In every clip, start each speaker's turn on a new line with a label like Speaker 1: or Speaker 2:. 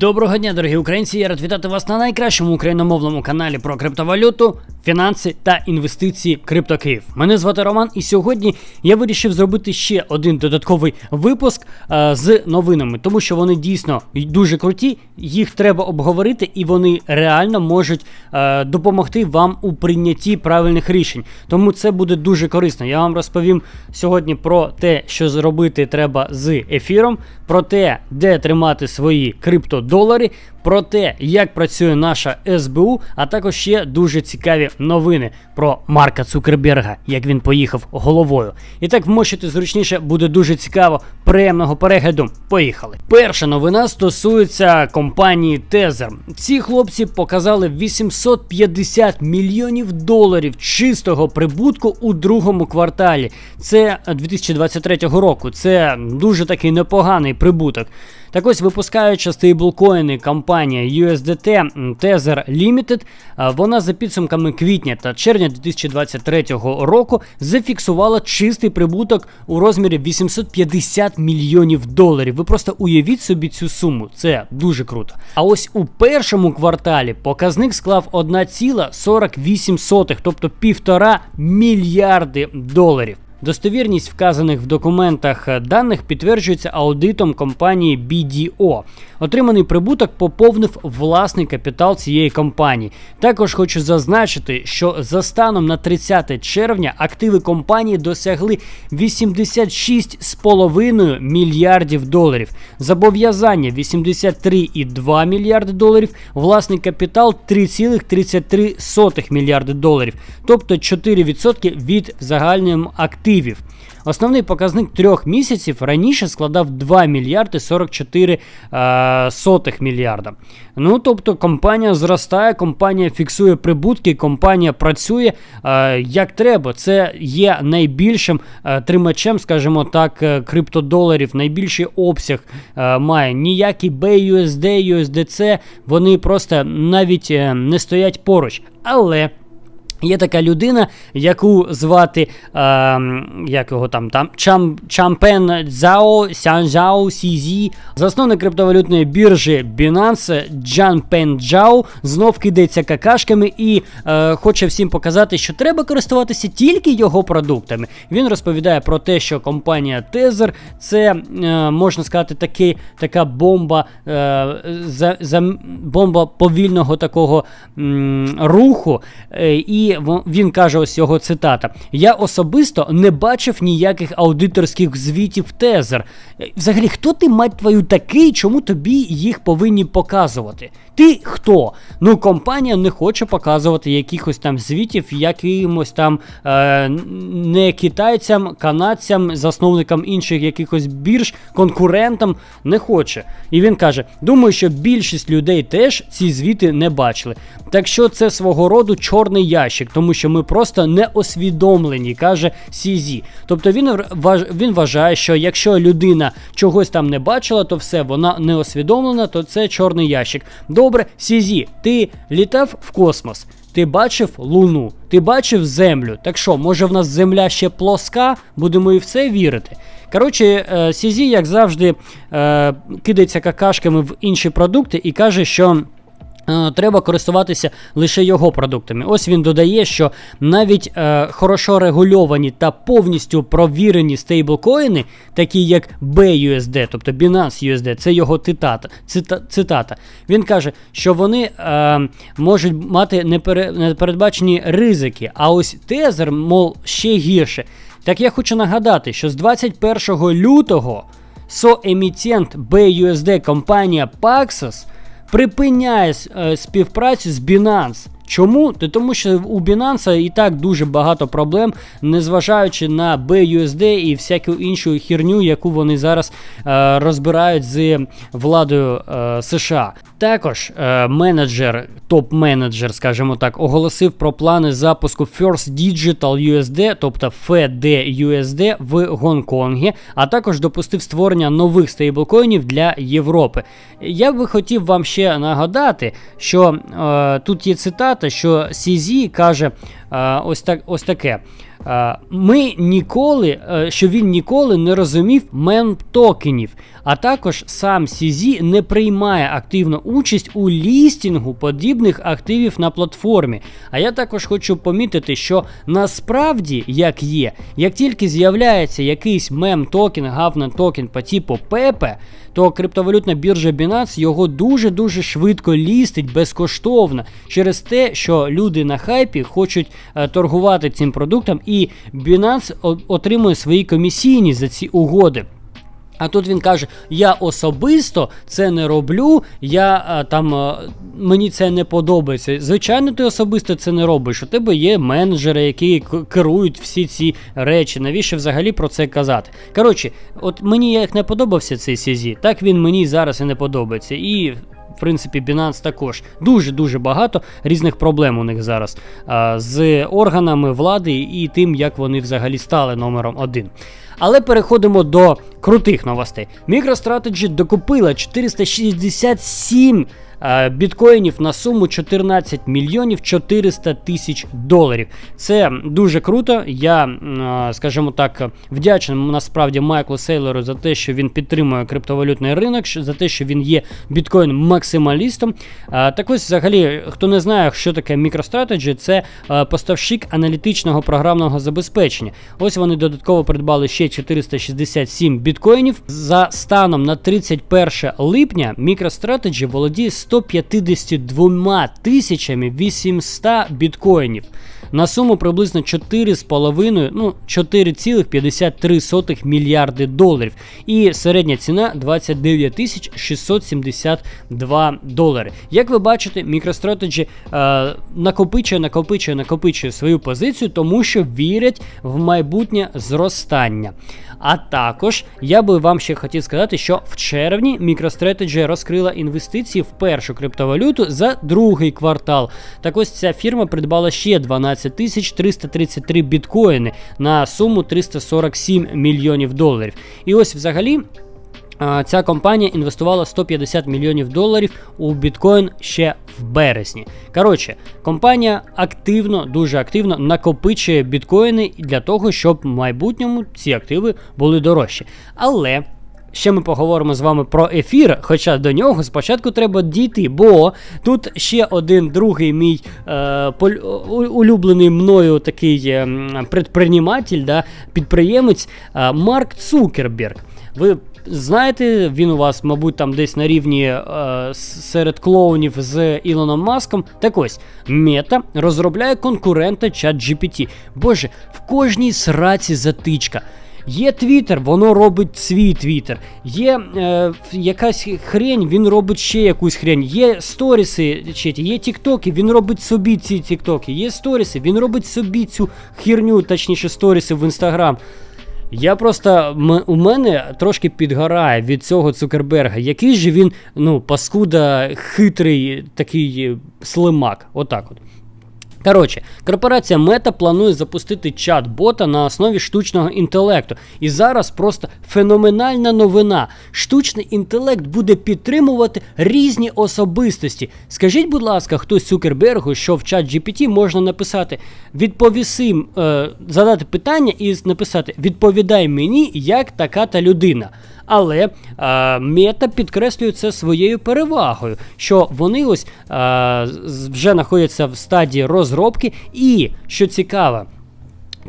Speaker 1: Доброго дня, дорогі українці! Я рад вітати вас на найкращому україномовному каналі про криптовалюту, фінанси та інвестиції CryptoKiv. Мене звати Роман, і сьогодні я вирішив зробити ще один додатковий випуск е, з новинами, тому що вони дійсно дуже круті, їх треба обговорити, і вони реально можуть е, допомогти вам у прийнятті правильних рішень. Тому це буде дуже корисно. Я вам розповім сьогодні про те, що зробити треба з ефіром, про те, де тримати свої криптодолари, про те, як працює наша СБУ, а також ще дуже цікаві новини про Марка Цукерберга, як він поїхав головою. І так вмощити зручніше буде дуже цікаво. Приємного перегляду. Поїхали. Перша новина стосується компанії Tether. Ці хлопці показали 850 мільйонів доларів чистого прибутку у другому кварталі. Це 2023 року. Це дуже такий непоганий прибуток. Так ось випускаючи стейблкоїни компанія USDT Tether Limited, вона за підсумками квітня та червня 2023 року зафіксувала чистий прибуток у розмірі 850 мільйонів доларів. Ви просто уявіть собі цю суму, це дуже круто. А ось у першому кварталі показник склав 1,48, тобто півтора мільярди доларів. Достовірність вказаних в документах даних підтверджується аудитом компанії BDO. Отриманий прибуток поповнив власний капітал цієї компанії. Також хочу зазначити, що за станом на 30 червня активи компанії досягли 86,5 мільярдів доларів, зобов'язання 83,2 мільярди доларів, власний капітал 3,33 мільярди доларів, тобто 4% від загальних активів. Основний показник трьох місяців раніше складав 2 мільярди 44 е, сотих мільярда. Ну тобто компанія зростає, компанія фіксує прибутки, компанія працює е, як треба. Це є найбільшим е, тримачем, скажімо так, е, криптодоларів, найбільший обсяг е, має. Ніякі BUSD, USDC, вони просто навіть е, не стоять поруч. Але. Є така людина, яку звати е, як його там там Чам, Чампен Цзао Сянжао Сізі, засновник криптовалютної біржі Binance Джан Пен Джао знов кидається какашками і е, хоче всім показати, що треба користуватися тільки його продуктами. Він розповідає про те, що компанія Tether це е, можна сказати таки, така бомба е, за, за бомба повільного такого м, руху. Е, і він каже: ось його цитата: Я особисто не бачив ніяких аудиторських звітів Тезер. Взагалі, хто ти, мать твою, такий, чому тобі їх повинні показувати? Ти хто? Ну, компанія не хоче показувати якихось там звітів, якимось там е, не китайцям, канадцям, засновникам інших якихось бірж, конкурентам не хоче. І він каже: думаю, що більшість людей теж ці звіти не бачили. Так що це свого роду чорний ящик, тому що ми просто не освідомлені, каже Сізі. Тобто він він вважає, що якщо людина чогось там не бачила, то все, вона не освідомлена, то це чорний ящик. Добре, Сізі, ти літав в космос. Ти бачив Луну, ти бачив Землю. Так що, може в нас земля ще плоска, будемо і в це вірити. Коротше, е, Сізі, як завжди, е, кидається какашками в інші продукти і каже, що. Е, треба користуватися лише його продуктами. Ось він додає, що навіть е, хорошо регульовані та повністю провірені стейблкоїни, такі як BUSD, тобто Binance USD, це його цитата. Цита, цитата. Він каже, що вони е, можуть мати непере, непередбачені ризики, а ось Тезер, мов, ще гірше. Так я хочу нагадати, що з 21 лютого соемітент BUSD компанія Paxos припиняє е, співпрацю з Binance. Чому? Тому що у Binance і так дуже багато проблем, незважаючи на BUSD і всяку іншу херню, яку вони зараз е, розбирають з владою е, США. Також е, менеджер, топ-менеджер, скажімо так, оголосив про плани запуску First Digital USD, тобто FDUSD в Гонконгі, а також допустив створення нових стейблкоїнів для Європи. Я би хотів вам ще нагадати, що е, тут є цитата, що CZ каже е, ось так, ось таке. Ми ніколи, що він ніколи не розумів мем токенів, А також сам CZ не приймає активну участь у лістінгу подібних активів на платформі. А я також хочу помітити, що насправді, як є, як тільки з'являється якийсь мем токен, гавна токен по типу Пепе, то криптовалютна біржа Binance його дуже-дуже швидко лістить безкоштовно через те, що люди на хайпі хочуть е, торгувати цим продуктом, і Binance отримує свої комісійні за ці угоди. А тут він каже: я особисто це не роблю, я там мені це не подобається. Звичайно, ти особисто це не робиш. У тебе є менеджери, які керують всі ці речі. Навіщо взагалі про це казати? Коротше, от мені як не подобався цей CZ, так він мені зараз і не подобається. І. В принципі, Binance також дуже-дуже багато різних проблем у них зараз а, з органами влади і тим, як вони взагалі стали номером один. Але переходимо до крутих новостей. MicroStrategy докупила 467 е, біткоїнів на суму 14 мільйонів 400 тисяч доларів. Це дуже круто. Я, е, скажімо так, вдячний насправді Майклу Сейлору за те, що він підтримує криптовалютний ринок, за те, що він є біткоін-максималістом. Е, Так ось, взагалі, хто не знає, що таке MicroStrategy, це поставщик аналітичного програмного забезпечення. Ось вони додатково придбали ще 467 біткоїнів. За станом на 31 липня MicroStrategy володіє 152 тисячами 800 біткоїнів. На суму приблизно 4,5, ну 4,53 мільярди доларів. І середня ціна 29 тисяч 672 долари. Як ви бачите, MicroStrategy е, накопичує, накопичує, накопичує свою позицію, тому що вірять в майбутнє зростання. А також я би вам ще хотів сказати, що в червні MicroStrategy розкрила інвестиції в першу криптовалюту за другий квартал. Так ось ця фірма придбала ще 12 тисяч 333 біткоїни на суму 347 мільйонів доларів. І ось взагалі. Ця компанія інвестувала 150 мільйонів доларів у біткоін ще в березні. Коротше, компанія активно, дуже активно накопичує біткоїни для того, щоб в майбутньому ці активи були дорожчі. Але. Ще ми поговоримо з вами про ефір, хоча до нього спочатку треба дійти, бо тут ще один другий мій е, улюблений мною такий е, м, предприниматель, да, підприємець е, Марк Цукерберг. Ви знаєте, він у вас, мабуть, там десь на рівні е, серед клоунів з Ілоном Маском. Так ось, Мета розробляє конкурента ChatGPT. Боже, в кожній сраці затичка. Є Твіттер, воно робить свій Твіттер. Є е, якась хрень, він робить ще якусь хрень. Є сторіси, чи є Тіктоки, він робить собі ці Тіктоки. Є сторіси, він робить собі цю херню, точніше, сторіси в Інстаграм. Я просто у мене трошки підгорає від цього Цукерберга. Який же він, ну, паскуда, хитрий такий е, слимак. Отак от. Коротше, корпорація Мета планує запустити чат-бота на основі штучного інтелекту. І зараз просто феноменальна новина. Штучний інтелект буде підтримувати різні особистості. Скажіть, будь ласка, хтось Цукербергу, що в чат GPT можна написати відповіси, е, задати питання і написати Відповідай мені, як така та людина. Але е, мета підкреслює це своєю перевагою, що вони ось е, вже знаходяться в стадії розробки, і що цікаво.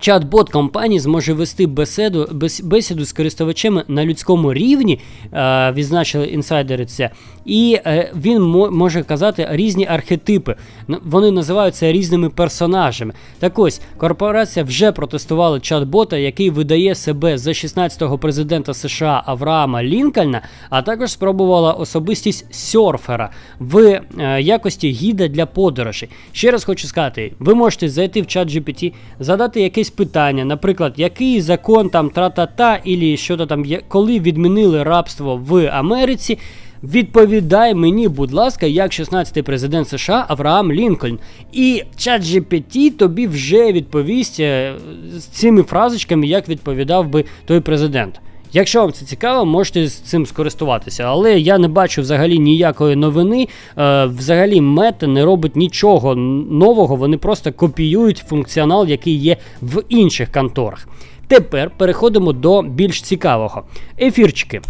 Speaker 1: Чат-бот компанії зможе вести бесіду, бес- бесіду з користувачами на людському рівні, е, відзначили інсайдери це, і е, він може казати різні архетипи. Вони називаються різними персонажами. Так ось, корпорація вже протестувала чат-бота, який видає себе за 16-го президента США Авраама Лінкольна, а також спробувала особистість серфера в е, якості гіда для подорожей. Ще раз хочу сказати, ви можете зайти в чат GPT, задати якесь питання, наприклад, який закон там тра-та-та, і що то там коли відмінили рабство в Америці. Відповідай мені, будь ласка, як 16-й президент США Авраам Лінкольн. І чат GPT тобі вже відповість е, з цими фразочками, як відповідав би той президент. Якщо вам це цікаво, можете з цим скористуватися. Але я не бачу взагалі ніякої новини. Е, взагалі, мета не робить нічого нового, вони просто копіюють функціонал, який є в інших конторах. Тепер переходимо до більш цікавого. Ефірчики.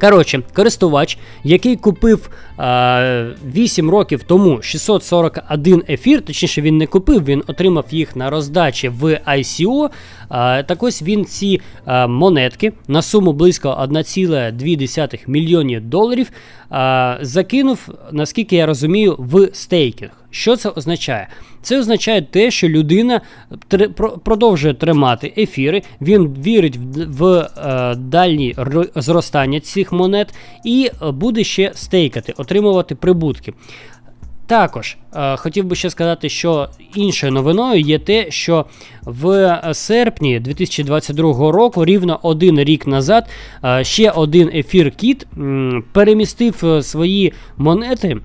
Speaker 1: Коротше, користувач, який купив е, 8 років тому 641 ефір, точніше він не купив, він отримав їх на роздачі в ICO. Е, так ось він ці е, монетки на суму близько 1,2 мільйонів доларів е, закинув, наскільки я розумію, в стейкінг. Що це означає? Це означає те, що людина тр- продовжує тримати ефіри, він вірить в, в е, дальні зростання цих монет і е, буде ще стейкати, отримувати прибутки. Також е, хотів би ще сказати, що іншою новиною є те, що в серпні 2022 року, рівно один рік назад, е, ще один ефір Кіт м, перемістив е, свої монети.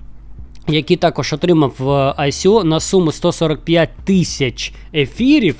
Speaker 1: Які також отримав ICO на суму 145 тисяч ефірів.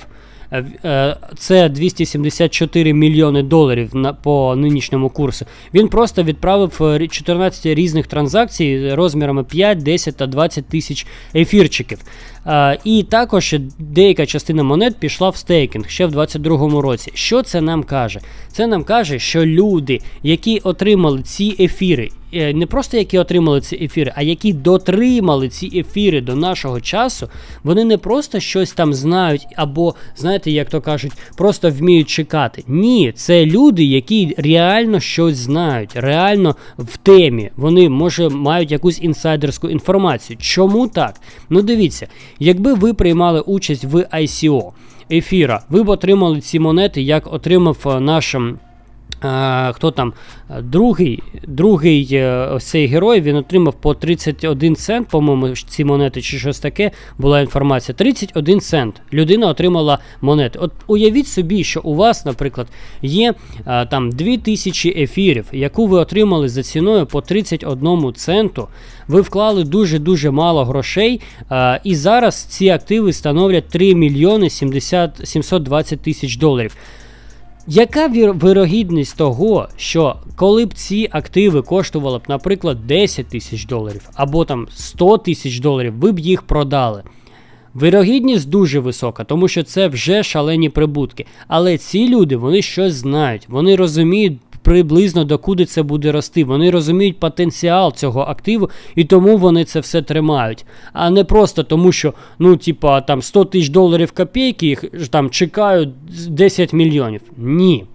Speaker 1: Е, е, Це 274 мільйони доларів на, по нинішньому курсу. Він просто відправив е, 14 різних транзакцій розмірами 5, 10 та 20 тисяч ефірчиків. Е, І також деяка частина монет пішла в стейкінг ще в 2022 році. Що це нам каже? Це нам каже, що люди, які отримали ці ефіри, е, не просто які отримали ці ефіри, а які дотримали ці ефіри до нашого часу, вони не просто щось там знають, або, знаєте, як то кажуть, просто вміють чекати. Ні, це люди, які реально щось знають, реально в темі. Вони, може, мають якусь інсайдерську інформацію. Чому так? Ну дивіться, якби ви приймали участь в ICO ефіра, ви б отримали ці монети, як отримав нашим. наш. Е, Хто там е, другий, другий е, ось цей герой він отримав по 31 цент, по-моєму, ці монети чи щось таке була інформація. 31 цент. Людина отримала монети. От уявіть собі, що у вас, наприклад, є там 2000 ефірів, яку ви отримали за ціною по 31 центу. Ви вклали дуже-дуже мало грошей, і зараз ці активи становлять 3 мільйони 70, 720 тисяч доларів. Яка вірогідність того, що коли б ці активи коштували б, наприклад, 10 тисяч доларів або там 100 тисяч доларів, ви б їх продали? Вирогідність дуже висока, тому що це вже шалені прибутки. Але ці люди вони щось знають, вони розуміють приблизно докуди це буде рости. Вони розуміють потенціал цього активу, і тому вони це все тримають. А не просто тому, що ну, типа там 100 тисяч доларів копійки, їх там чекають 10 мільйонів. Ні.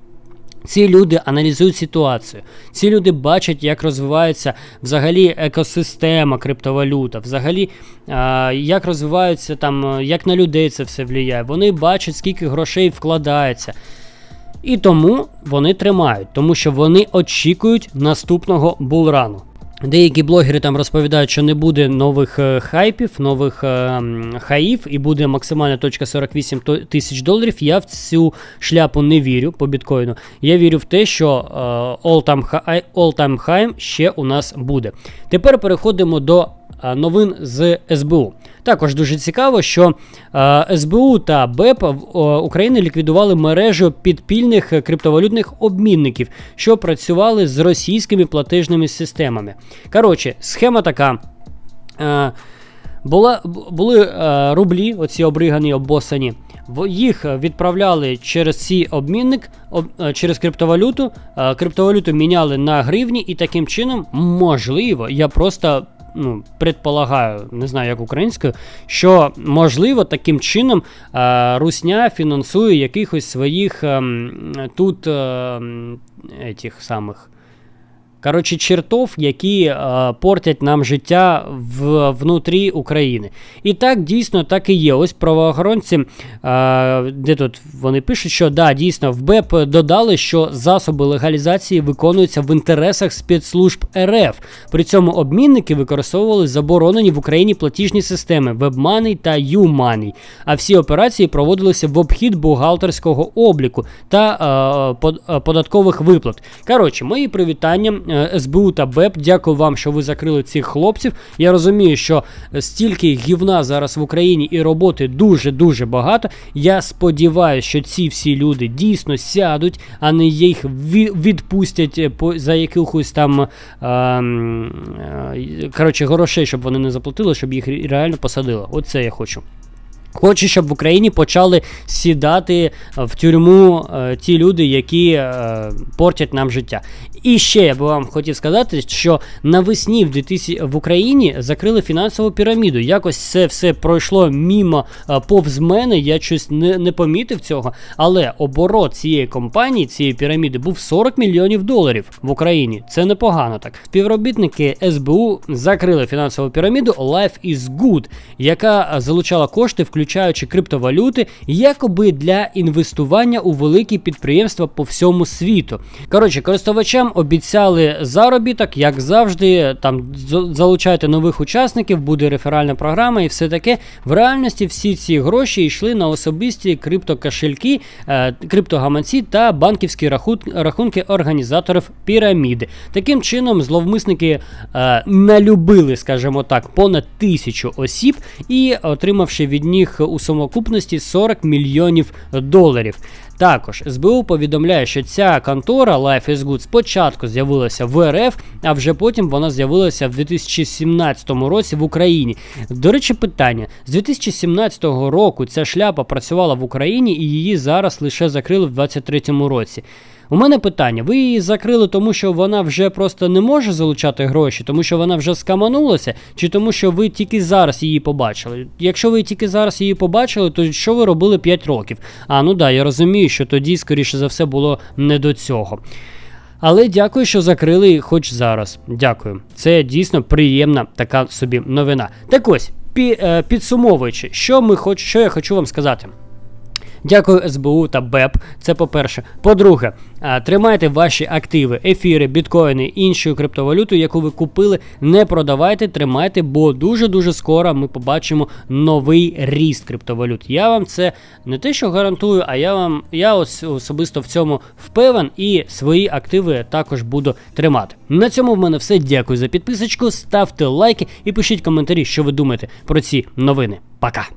Speaker 1: Ці люди аналізують ситуацію. Ці люди бачать, як розвивається взагалі екосистема криптовалюта, взагалі а, як розвиваються там, як на людей це все впливає. Вони бачать, скільки грошей вкладається. І тому вони тримають, тому що вони очікують наступного булрану. Деякі блогери там розповідають, що не буде нових е, хайпів, нових е, хаїв, і буде максимальна точка 48 тисяч доларів. Я в цю шляпу не вірю по біткоїну. Я вірю в те, що е, all-time high, high ще у нас буде. Тепер переходимо до новин з СБУ. Також дуже цікаво, що е, СБУ та БЕП е, України ліквідували мережу підпільних е, криптовалютних обмінників, що працювали з російськими платежними системами. Коротше, схема така. Е, була, були е, рублі, оці обригані, обоссані. Їх е, відправляли через цей обмінник, об, е, через криптовалюту. Е, криптовалюту міняли на гривні, і таким чином, можливо, я просто ну, предполагаю, не знаю як українською, що можливо таким чином е, Русня фінансує якихось своїх е, тут е, етих самих. Коротше, чертов, які е, портять нам життя в, внутрі України. І так дійсно так і є. Ось правоохоронці, е, де тут вони пишуть, що да, дійсно в БЕП додали, що засоби легалізації виконуються в інтересах спецслужб РФ. При цьому обмінники використовували заборонені в Україні платіжні системи WebMoney та YouMoney. А всі операції проводилися в обхід бухгалтерського обліку та е, под- е, податкових виплат. Коротше, мої привітання е, СБУ та БЕП. Дякую вам, що ви закрили цих хлопців. Я розумію, що стільки гівна зараз в Україні і роботи дуже дуже багато. Я сподіваюся, що ці всі люди дійсно сядуть, а не їх відпустять е, за якихось там е, е, коротше, грошей, щоб вони не заплатили, щоб їх реально посадили. Оце я хочу. Хочу, щоб в Україні почали сідати в тюрму е, ті люди, які е, портять нам життя. І ще я би вам хотів сказати, що навесні в 2000, в Україні закрили фінансову піраміду. Якось це все пройшло мімо е, повз мене. Я щось не, не помітив цього. Але оборот цієї компанії, цієї піраміди, був 40 мільйонів доларів в Україні. Це непогано так. Співробітники СБУ закрили фінансову піраміду Life is Good, яка е, залучала кошти, включаючи криптовалюти, якоби для інвестування у великі підприємства по всьому світу. Коротше, користувачам обіцяли заробіток, як завжди. Там залучайте нових учасників, буде реферальна програма і все таке. В реальності всі ці гроші йшли на особисті криптокошельки, е, криптогаманці та банківські рахунки організаторів піраміди. Таким чином, зловмисники е, налюбили, скажімо так, понад тисячу осіб і отримавши від них у самокупності 40 мільйонів доларів. Також СБУ повідомляє, що ця контора Life is Good спочатку з'явилася в РФ, а вже потім вона з'явилася в 2017 році в Україні. До речі, питання: з 2017 року ця шляпа працювала в Україні і її зараз лише закрили в 2023 році. У мене питання: ви її закрили, тому що вона вже просто не може залучати гроші, тому що вона вже скаманулася, чи тому, що ви тільки зараз її побачили? Якщо ви тільки зараз її побачили, то що ви робили 5 років? А ну да, я розумію, що тоді, скоріше за все, було не до цього. Але дякую, що закрили хоч зараз. Дякую. Це дійсно приємна така собі новина. Так ось, пі, е, підсумовуючи, що ми хоч, що я хочу вам сказати. Дякую СБУ та БЕП. Це по-перше. По-друге, тримайте ваші активи, ефіри, біткоїни, іншу криптовалюту, яку ви купили. Не продавайте, тримайте, бо дуже дуже скоро ми побачимо новий ріст криптовалют. Я вам це не те, що гарантую, а я вам я ос- особисто в цьому впевнен і свої активи також буду тримати. На цьому в мене все. Дякую за підписочку. Ставте лайки і пишіть коментарі, що ви думаєте про ці новини. Пока.